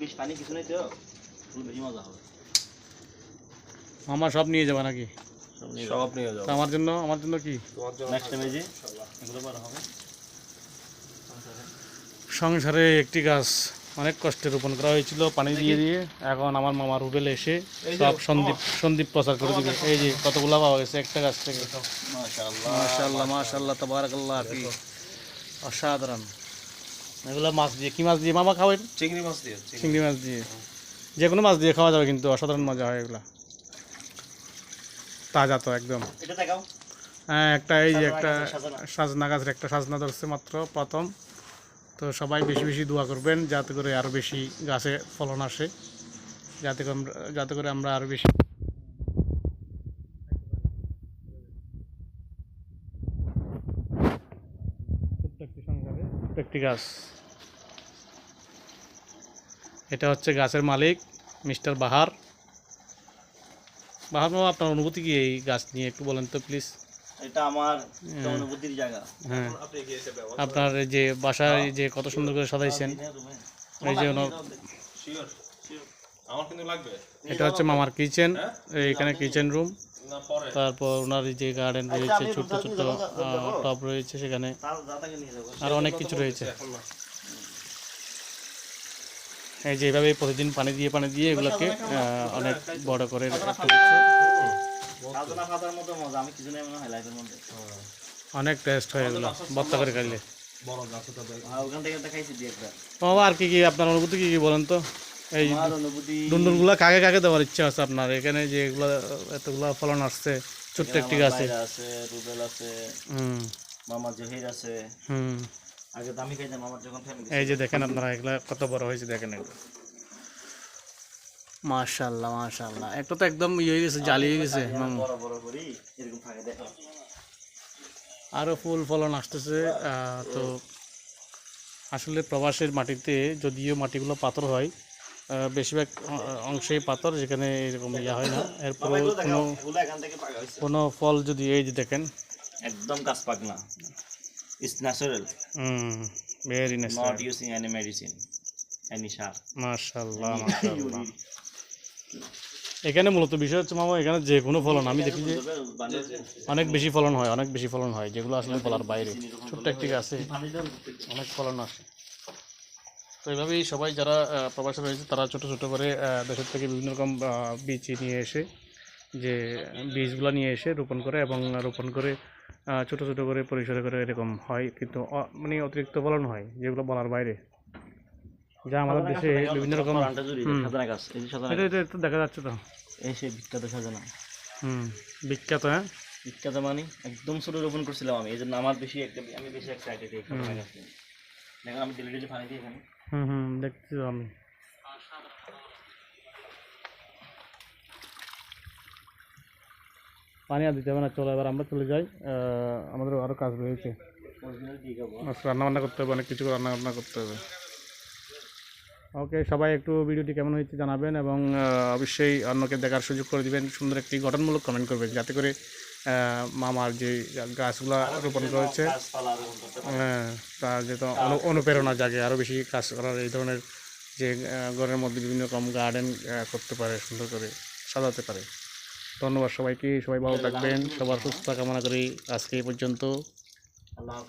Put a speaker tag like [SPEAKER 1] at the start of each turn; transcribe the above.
[SPEAKER 1] বেশি পানি কিছু নেই তো বেশি মজা হবে।
[SPEAKER 2] মামা সব নিয়ে যাবে নাকি?
[SPEAKER 1] সব নিয়ে
[SPEAKER 3] সব নিয়ে যাও
[SPEAKER 2] তা আমার জন্য আমার জন্য কি?
[SPEAKER 1] নেক্সট টাইম যে এগুলো হবে।
[SPEAKER 2] সংসারে একটি গাছ অনেক কষ্টে রোপণ করা হয়েছিল পানি দিয়ে দিয়ে। এখন আমার মামার রুবেল এসে সব সন্দীপ সন্দীপ প্রচার করে দিবে। এই যে কতগুলা পাওয়া গেছে একটা গাছ থেকে।
[SPEAKER 1] মাশাআল্লাহ
[SPEAKER 2] মাশাল্লাহ মাশাল্লাহ তাবারাকাল্লাহ কি অসাধারণ। এগুলো মাছ দিয়ে কি মাছ দিয়ে? মামা খাওয়াই
[SPEAKER 3] চিংড়ি মাছ দিয়ে চিংড়ি।
[SPEAKER 2] মাছ দিয়ে। যে কোনো মাছ দিয়ে খাওয়া যাবে কিন্তু অসাধারণ মজা হয় এগুলা। তাজা তো একদম। হ্যাঁ একটা এই যে একটা
[SPEAKER 1] সাজনা। গাছের
[SPEAKER 2] একটা সাজনা ধরছে মাত্র প্রথম। তো সবাই বেশি বেশি দোয়া করবেন যাতে করে আরও বেশি গাছে ফলন আসে। যাতে করে আমরা যাতে করে আমরা আরও বেশি প্রত্যেকটি গাছ। এটা হচ্ছে গাছের মালিক মিস্টার বাহার। বাহার মামা আপনার অনুভূতি কি এই গাছ নিয়ে? একটু বলেন তো প্লিজ
[SPEAKER 1] এটা আমার অনুভূতির জায়গা।
[SPEAKER 2] হ্যাঁ। আপনার এই যে বাসায় যে কত সুন্দর করে সাজাইছেন এই যে ওনার
[SPEAKER 3] শিওর আমার কিন্তু লাগবে।
[SPEAKER 2] এটা হচ্ছে মামার কিচেন এখানে কিচেন রুম তারপর ওনার এই যে গার্ডেন রয়েছে ছোট্ট ছোট্ট টব রয়েছে সেখানে। আরও অনেক কিছু রয়েছে। এই যে এইভাবে প্রতিদিন পানি দিয়ে পানি দিয়ে এগুলোকে অনেক বড় করে অনেক টেস্ট হয় এগুলো ভর্তা করে খাইলে।
[SPEAKER 1] আর
[SPEAKER 2] কি কি আপনার অনুভূতি কি কি বলেন তো? এই ডুন্ডুরগুলো কাকে কাকে দেওয়ার ইচ্ছা আছে আপনার? এখানে যে এগুলো এতগুলো ফলন আসছে ছোট্ট একটি গাছে।
[SPEAKER 1] আছে রুবেল আছে
[SPEAKER 2] হুম।
[SPEAKER 1] মামা জহির আছে।
[SPEAKER 2] হুম।
[SPEAKER 1] আগে তো খাইতাম আমার যখন ফ্যামিলি
[SPEAKER 2] এই যে দেখেন আপনারা এগুলা কত বড় হয়েছে দেখেন এগুলো। মাশাল্লাহ মাশাল্লাহ একটা তো একদম ইয়ে হয়ে গেছে জালি হয়ে গেছে।
[SPEAKER 1] বড় বড় করি এরকম থাকে দেখো
[SPEAKER 2] আরও ফুল ফলন আসতেছে আহ, তো আসলে প্রবাসের মাটিতে যদিও মাটিগুলো পাথর হয় আহ, বেশিরভাগ অংশেই পাথর যেখানে এরকম ইয়া হয় না। এরপরে কোনো কোনো ফল যদি এই যে দেখেন।
[SPEAKER 1] একদম গাছ পাক না। It's natural
[SPEAKER 2] very nice
[SPEAKER 1] not using any medicine any সার
[SPEAKER 2] মাশাল্লাহ মাশাল্লাহ এখানে মূলত বিষয় হচ্ছে মামা এখানে যে কোনো ফলন আমি দেখি যে অনেক বেশি ফলন হয় অনেক বেশি ফলন হয় যেগুলো আসলে বলার বাইরে। ছোট্ট একটি গাছে অনেক ফলন আসে। তো এইভাবেই সবাই যারা প্রবাসে রয়েছে তারা ছোট ছোট করে দেশের থেকে বিভিন্ন রকম বীজ নিয়ে এসে যে বীজগুলো নিয়ে এসে রোপণ করে এবং রোপণ করে ছোট ছোট করে পরিসরে করে এরকম হয়। কিন্তু মানে অতিরিক্ত ফলন হয় যেগুলো বলার বাইরে। যা আমাদের দেশে বিভিন্ন রকম দেখা যাচ্ছে তো।
[SPEAKER 1] এই সে বিখ্যাত সাজানা।
[SPEAKER 2] হুম বিখ্যাত হ্যাঁ?
[SPEAKER 1] বিখ্যাত মানে একদম ছোট রোপণ করছিলাম আমি এই জন্য আমার বেশি একটা আমি বেশি এক্সাইটেড গাছ আমি ডেলি ডেলি পানি দিই এখানে।
[SPEAKER 2] হুম হুম দেখছি আমি। পানি আর দিতে হবে না, চলো এবার আমরা চলে যাই। আমাদের আরও কাজ রয়েছে।
[SPEAKER 1] অরিজিনাল দিয়ে খাব
[SPEAKER 2] রান্না বান্না করতে হবে, অনেক কিছু রান্না বান্না করতে হবে। ওকে সবাই একটু ভিডিওটি কেমন হয়েছে জানাবেন এবং অবশ্যই অন্যকে দেখার সুযোগ করে দিবেন। সুন্দর একটি গঠনমূলক কমেন্ট করবেন, যাতে করে মামার যে গাছগুলো রোপণ করেছে। হ্যাঁ তার যেহেতু অনু- অনুপ্রেরণা জাগে। আরও বেশি কাজ করার, এই ধরনের যে ঘরের মধ্যে বিভিন্ন রকম গার্ডেন করতে পারে, সুন্দর করে সাজাতে পারে। ধন্যবাদ সবাইকে সবাই ভালো থাকবেন সবার সুস্থতা কামনা করি আজকে এই পর্যন্ত।